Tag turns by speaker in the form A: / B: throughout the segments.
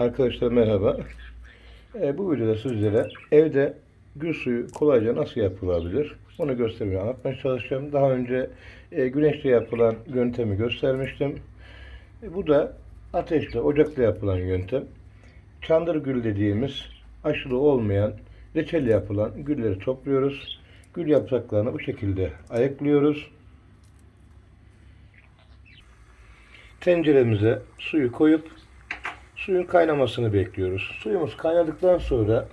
A: Arkadaşlar merhaba. Ee, bu videoda sizlere evde gül suyu kolayca nasıl yapılabilir onu göstermeye anlatmaya çalışacağım. Daha önce e, güneşte yapılan yöntemi göstermiştim. E, bu da ateşte, ocakta yapılan yöntem. Çandır gül dediğimiz aşılı olmayan, reçeli yapılan gülleri topluyoruz. Gül yapraklarını bu şekilde ayıklıyoruz. Tenceremize suyu koyup suyun kaynamasını bekliyoruz. Suyumuz kaynadıktan sonra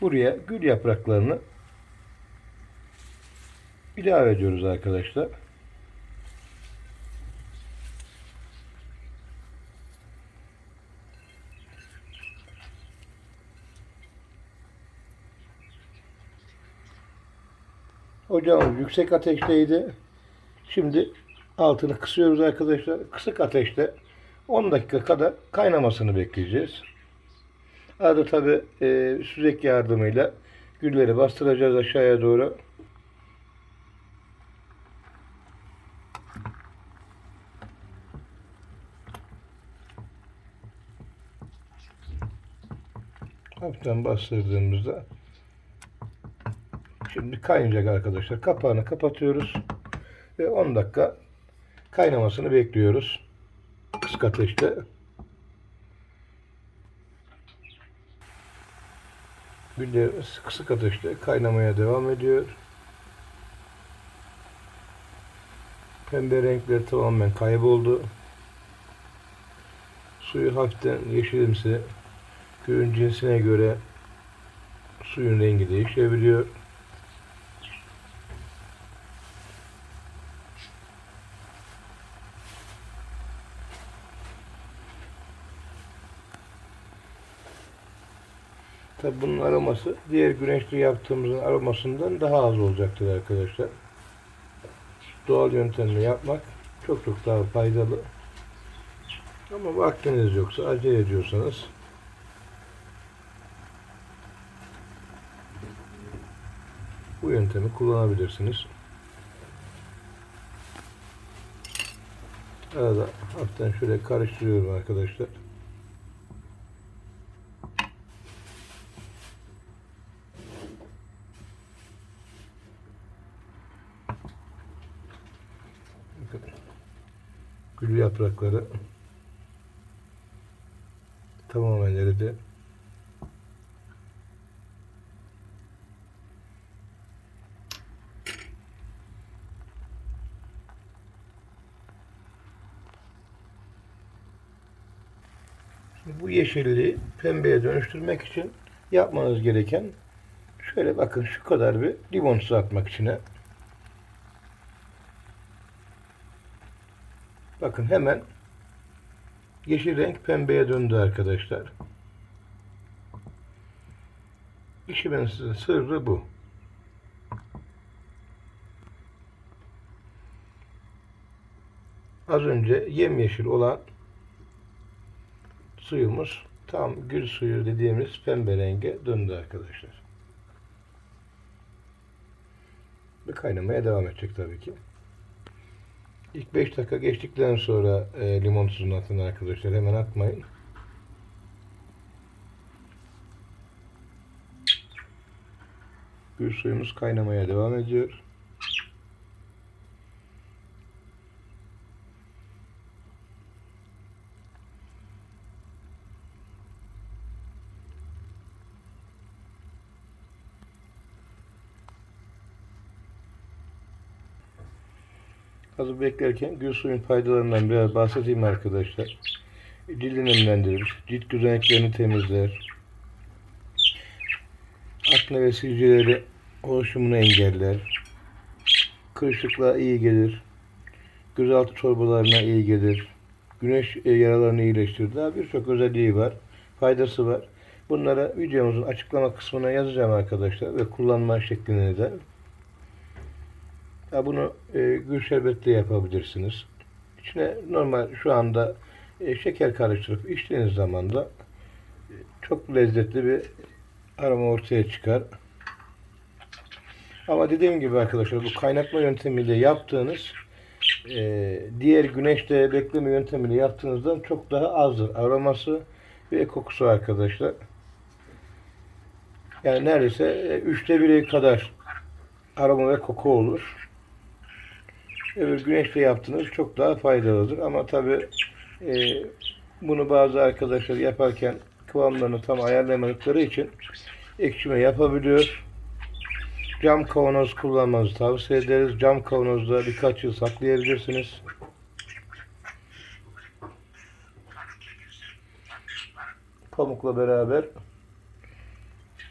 A: buraya gül yapraklarını ilave ediyoruz arkadaşlar. Ocağımız yüksek ateşteydi. Şimdi altını kısıyoruz arkadaşlar. Kısık ateşte 10 dakika kadar kaynamasını bekleyeceğiz. Arada tabi e, süzek yardımıyla gülleri bastıracağız aşağıya doğru. Hafiften bastırdığımızda şimdi kaynayacak arkadaşlar. Kapağını kapatıyoruz ve 10 dakika kaynamasını bekliyoruz. Kısık ateşte. Güllerimiz kısık ateşte kaynamaya devam ediyor. Pembe renkler tamamen kayboldu. Suyu hafiften yeşilimsi. Gülün cinsine göre suyun rengi değişebiliyor. Tabi bunun aroması diğer güneşli yaptığımızın aromasından daha az olacaktır arkadaşlar. Doğal yöntemle yapmak çok çok daha faydalı. Ama vaktiniz yoksa, acele ediyorsanız bu yöntemi kullanabilirsiniz. Arada hafiften şöyle karıştırıyorum arkadaşlar. Bakın. Gül yaprakları tamamen eridi. Şimdi bu yeşilliği pembeye dönüştürmek için yapmanız gereken şöyle bakın şu kadar bir limon su atmak içine. Bakın hemen yeşil renk pembeye döndü arkadaşlar. İşimin sırrı bu. Az önce yemyeşil olan suyumuz tam gül suyu dediğimiz pembe renge döndü arkadaşlar. Ve kaynamaya devam edecek tabii ki. İlk 5 dakika geçtikten sonra e, limon tuzunu atın arkadaşlar. Hemen atmayın. Gül suyumuz kaynamaya devam ediyor. Hazır beklerken gül suyun faydalarından biraz bahsedeyim arkadaşlar. Cildi nemlendirir, cilt gözeneklerini temizler, akne ve sivilceleri oluşumunu engeller, kırışıklığa iyi gelir, gözaltı çorbalarına iyi gelir, güneş e, yaralarını iyileştirir. Daha birçok özelliği var, faydası var. Bunlara videomuzun açıklama kısmına yazacağım arkadaşlar ve kullanma şeklini de. Bunu e, gül şerbetle yapabilirsiniz. İçine normal şu anda e, şeker karıştırıp içtiğiniz zaman da e, çok lezzetli bir aroma ortaya çıkar. Ama dediğim gibi arkadaşlar bu kaynatma yöntemiyle yaptığınız e, diğer güneşte bekleme yöntemini yaptığınızdan çok daha azdır aroması ve kokusu arkadaşlar. Yani neredeyse e, üçte biri kadar aroma ve koku olur. Öbür güneşte yaptığınız çok daha faydalıdır. Ama tabi bunu bazı arkadaşlar yaparken kıvamlarını tam ayarlamadıkları için ekşime yapabiliyor. Cam kavanoz kullanmanızı tavsiye ederiz. Cam kavanozda birkaç yıl saklayabilirsiniz. Pamukla beraber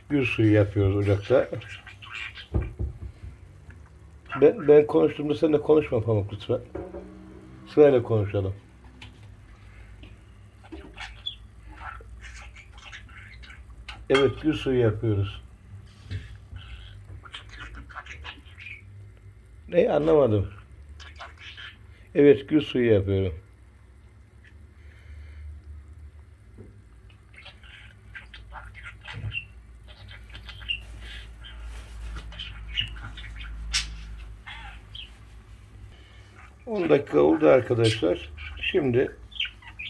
A: gül suyu yapıyoruz ocakta. Ben, ben konuştuğumda sen de konuşma Pamuk lütfen. Sırayla konuşalım. Evet gül suyu yapıyoruz. Ne anlamadım. Evet gül suyu yapıyorum. On dakika oldu arkadaşlar. Şimdi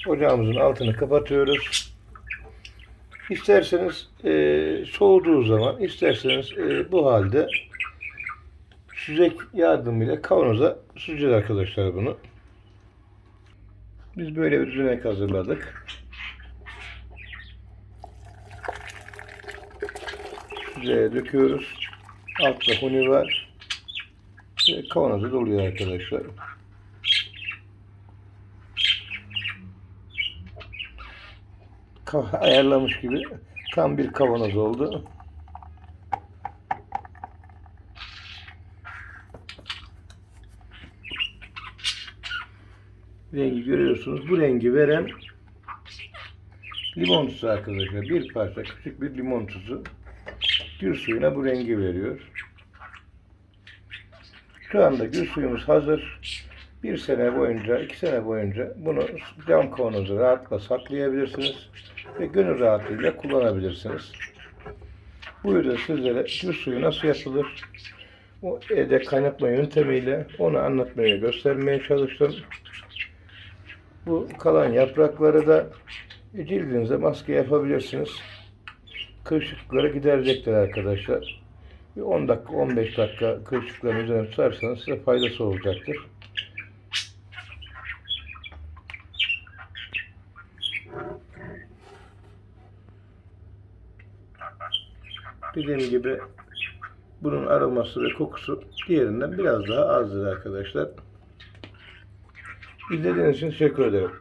A: ocağımızın altını kapatıyoruz. İsterseniz e, soğuduğu zaman, isterseniz e, bu halde süzek yardımıyla kavanoza süzeceğiz arkadaşlar bunu. Biz böyle bir süzek hazırladık. Süzeye döküyoruz. Altta huni var. Ve kavanoza doluyor arkadaşlar. ayarlamış gibi tam bir kavanoz oldu. rengi görüyorsunuz. Bu rengi veren limon tuzu arkadaşlar. Bir parça küçük bir limon tuzu gül suyuna bu rengi veriyor. Şu anda gül suyumuz hazır. Bir sene boyunca, iki sene boyunca bunu cam kavanoza rahatlıkla saklayabilirsiniz ve gönül rahatlığıyla kullanabilirsiniz. Bu yüzden sizlere gül suyu nasıl yapılır, o evde kaynatma yöntemiyle onu anlatmaya, göstermeye çalıştım. Bu kalan yaprakları da cildinize maske yapabilirsiniz. Kırışıklıkları giderecektir arkadaşlar. Bir 10 dakika 15 dakika kırışıkların üzerine tutarsanız size faydası olacaktır. Dediğim gibi bunun aroması ve kokusu diğerinden biraz daha azdır arkadaşlar. İzlediğiniz için teşekkür ederim.